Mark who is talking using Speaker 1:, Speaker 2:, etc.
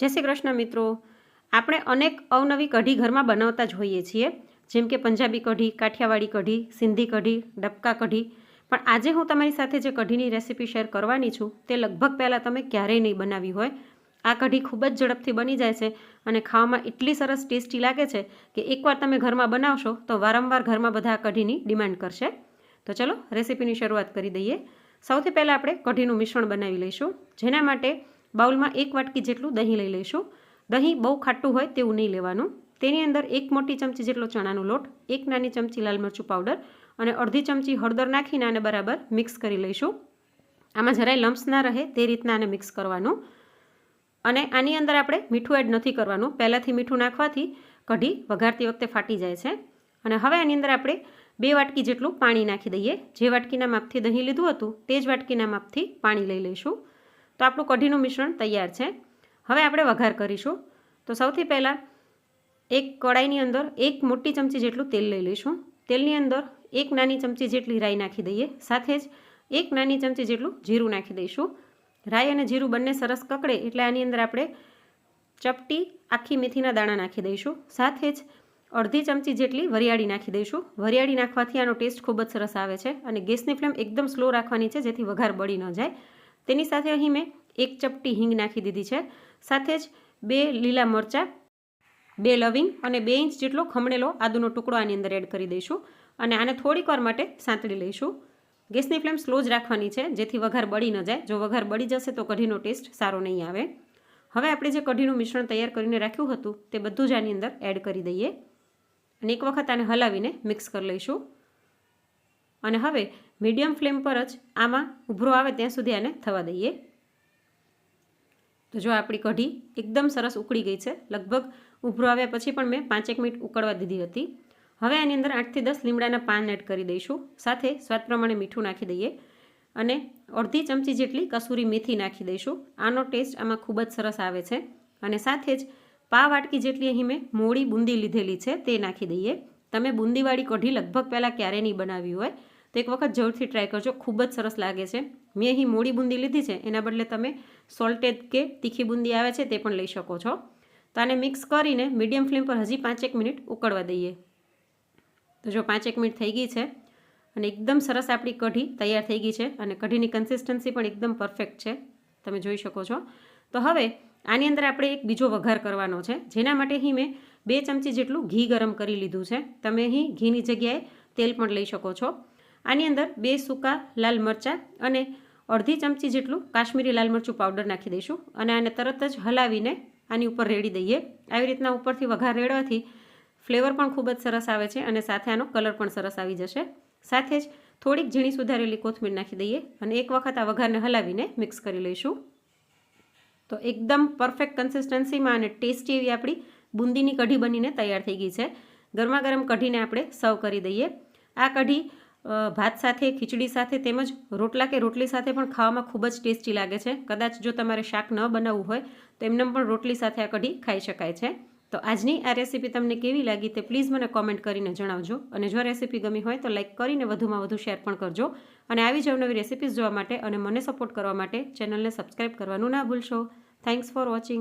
Speaker 1: જય શ્રી કૃષ્ણ મિત્રો. આપણે અનેક અવનવી કઢી ઘરમાં બનાવતા જ હોઈએ છીએ. જેમ કે પંજાબી કઢી, કાઠિયાવાડી કઢી, સિંધી કઢી, ડબકા કઢી. પણ આજે હું તમારી સાથે જે કઢીની રેસીપી શેર કરવાની છું, તે લગભગ પહેલાં તમે ક્યારેય નહીં બનાવી હોય. આ કઢી ખૂબ જ ઝડપથી બની જાય છે અને ખાવામાં એટલી સરસ ટેસ્ટી લાગે છે કે એકવાર તમે ઘરમાં બનાવશો, તો વારંવાર ઘરમાં બધા આ કઢીની ડિમાન્ડ કરશે. તો ચલો રેસીપીની શરૂઆત કરી દઈએ. સૌથી પહેલાં આપણે કઢીનું મિશ્રણ બનાવી લઈશું, જેના માટે બાઉલમાં એક વાટકી જેટલું દહીં લઈ લઈશું. દહીં બહુ ખાટું હોય તેવું નહીં લેવાનું. તેની અંદર એક મોટી ચમચી જેટલો ચણાનો લોટ, એક નાની ચમચી લાલ મરચું પાવડર અને અડધી ચમચી હળદર નાખીને આને બરાબર મિક્સ કરી લઈશું. આમાં જરાય લમ્સ ના રહે તે રીતના આને મિક્સ કરવાનું. અને આની અંદર આપણે મીઠું એડ નથી કરવાનું. પહેલાંથી મીઠું નાખવાથી કઢી વઘારતી વખતે ફાટી જાય છે. અને હવે આની અંદર આપણે બે વાટકી જેટલું પાણી નાખી દઈએ. જે વાટકીના માપથી દહીં લીધું હતું, તે જ વાટકીના માપથી પાણી લઈ લઈશું. તો આપણું કઢીનું મિશ્રણ તૈયાર છે. હવે આપણે વઘાર કરીશું. તો સૌથી પહેલાં એક કડાઈની અંદર એક મોટી ચમચી જેટલું તેલ લઈ લઈશું. તેલની અંદર એક નાની ચમચી જેટલી રાઈ નાખી દઈએ. સાથે જ એક નાની ચમચી જેટલું જીરું નાખી દઈશું. રાઈ અને જીરું બંને સરસ કકડે એટલે આની અંદર આપણે ચપટી આખી મેથીના દાણા નાખી દઈશું. સાથે જ અડધી ચમચી જેટલી વરિયાળી નાખી દઈશું. વરિયાળી નાખવાથી આનો ટેસ્ટ ખૂબ જ સરસ આવે છે અને ગેસની ફ્લેમ એકદમ સ્લો રાખવાની છે જેથી વઘાર બળી ન જાય. તેની સાથે અહીં મેં એક ચપટી હિંગ નાખી દીધી છે. સાથે જ બે લીલા મરચાં, બે લવિંગ અને બે ઇંચ જેટલો ખમણેલો આદુનો ટુકડો આની અંદર એડ કરી દઈશું અને આને થોડીક વાર માટે સાંતળી લઈશું. ગેસની ફ્લેમ સ્લો જ રાખવાની છે, જેથી વઘાર બળી ન જાય. જો વઘાર બળી જશે તો કઢીનો ટેસ્ટ સારો નહીં આવે. હવે આપણે જે કઢીનું મિશ્રણ તૈયાર કરીને રાખ્યું હતું તે બધું જ આની અંદર એડ કરી દઈએ. અને એક વખત આને હલાવીને મિક્સ કરી લઈશું. અને હવે મીડિયમ ફ્લેમ પર જ આમાં ઉભરો આવે ત્યાં સુધી આને થવા દઈએ. તો જો આપણી કઢી એકદમ સરસ ઉકળી ગઈ છે, લગભગ ઉભરો આવ્યા પછી પણ મેં પાંચેક મિનિટ ઉકળવા દીધી હતી. હવે આની અંદર આઠથી દસ લીમડાના પાન એડ કરી દઈશું, સાથે સ્વાદ પ્રમાણે મીઠું નાખી દઈએ અને અડધી ચમચી જેટલી કસૂરી મેથી નાખી દઈશું. આનો ટેસ્ટ આમાં ખૂબ જ સરસ આવે છે અને સાથે જ પા વાટકી જેટલી અહીં મેં મોડી બુંદી લીધેલી છે તે નાખી દઈએ. તમે બુંદીવાળી કઢી લગભગ પહેલાં ક્યારેય નહીં બનાવી હોય. તો એક વખત જરૂરથી ટ્રાય કરજો, ખૂબ જ સરસ લાગે છે. મેં અહીં મોડી બુંદી લીધી છે, એના બદલે તમે સોલ્ટેડ કે તીખી બુંદી આવે છે તે પણ લઈ શકો છો. તો આને મિક્સ કરીને મીડિયમ ફ્લેમ પર હજી પાંચેક મિનિટ ઉકળવા દઈએ. તો જો પાંચેક મિનિટ થઈ ગઈ છે અને એકદમ સરસ આપણી કઢી તૈયાર થઈ ગઈ છે અને કઢીની કન્સિસ્ટન્સી પણ એકદમ પરફેક્ટ છે, તમે જોઈ શકો છો. તો હવે આની અંદર આપણે એક બીજો વઘાર કરવાનો છે, જેના માટે અહીં મેં બે ચમચી જેટલું ઘી ગરમ કરી લીધું છે. તમે અહીં ઘીની જગ્યાએ તેલ પણ લઈ શકો છો. આની અંદર બે સૂકા લાલ મરચાં અને અડધી ચમચી જેટલું કાશ્મીરી લાલ મરચું પાવડર નાખી દઈશું અને આને તરત જ હલાવીને આની ઉપર રેડી દઈએ. આવી રીતના ઉપરથી વઘાર રેડવાથી ફ્લેવર પણ ખૂબ જ સરસ આવે છે અને સાથે આનો કલર પણ સરસ આવી જશે. સાથે જ થોડીક ઝીણી સુધારેલી કોથમીર નાખી દઈએ અને એક વખત આ વઘારને હલાવીને મિક્સ કરી લઈશું. તો એકદમ પરફેક્ટ કન્સિસ્ટન્સીમાં અને ટેસ્ટી એવી આપણી બુંદીની કઢી બનીને તૈયાર થઈ ગઈ છે. ગરમા ગરમ કઢીને આપણે સર્વ કરી દઈએ. આ કઢી ભાત સાથે, ખીચડી સાથે તેમજ રોટલા કે રોટલી સાથે પણ ખાવામાં ખૂબ જ ટેસ્ટી લાગે છે. કદાચ જો તમારે શાક ન બનાવવું હોય, તો એમને પણ રોટલી સાથે આ કઢી ખાઈ શકાય છે. તો આજની આ રેસીપી તમને કેવી લાગી તે પ્લીઝ મને કોમેન્ટ કરીને જણાવજો. અને જો રેસીપી ગમી હોય તો લાઇક કરીને વધુમાં વધુ શેર પણ કરજો. અને આવી જ નવી રેસીપીઝ જોવા માટે અને મને સપોર્ટ કરવા માટે ચેનલને સબસ્ક્રાઈબ કરવાનું ના ભૂલશો. Thanks for watching.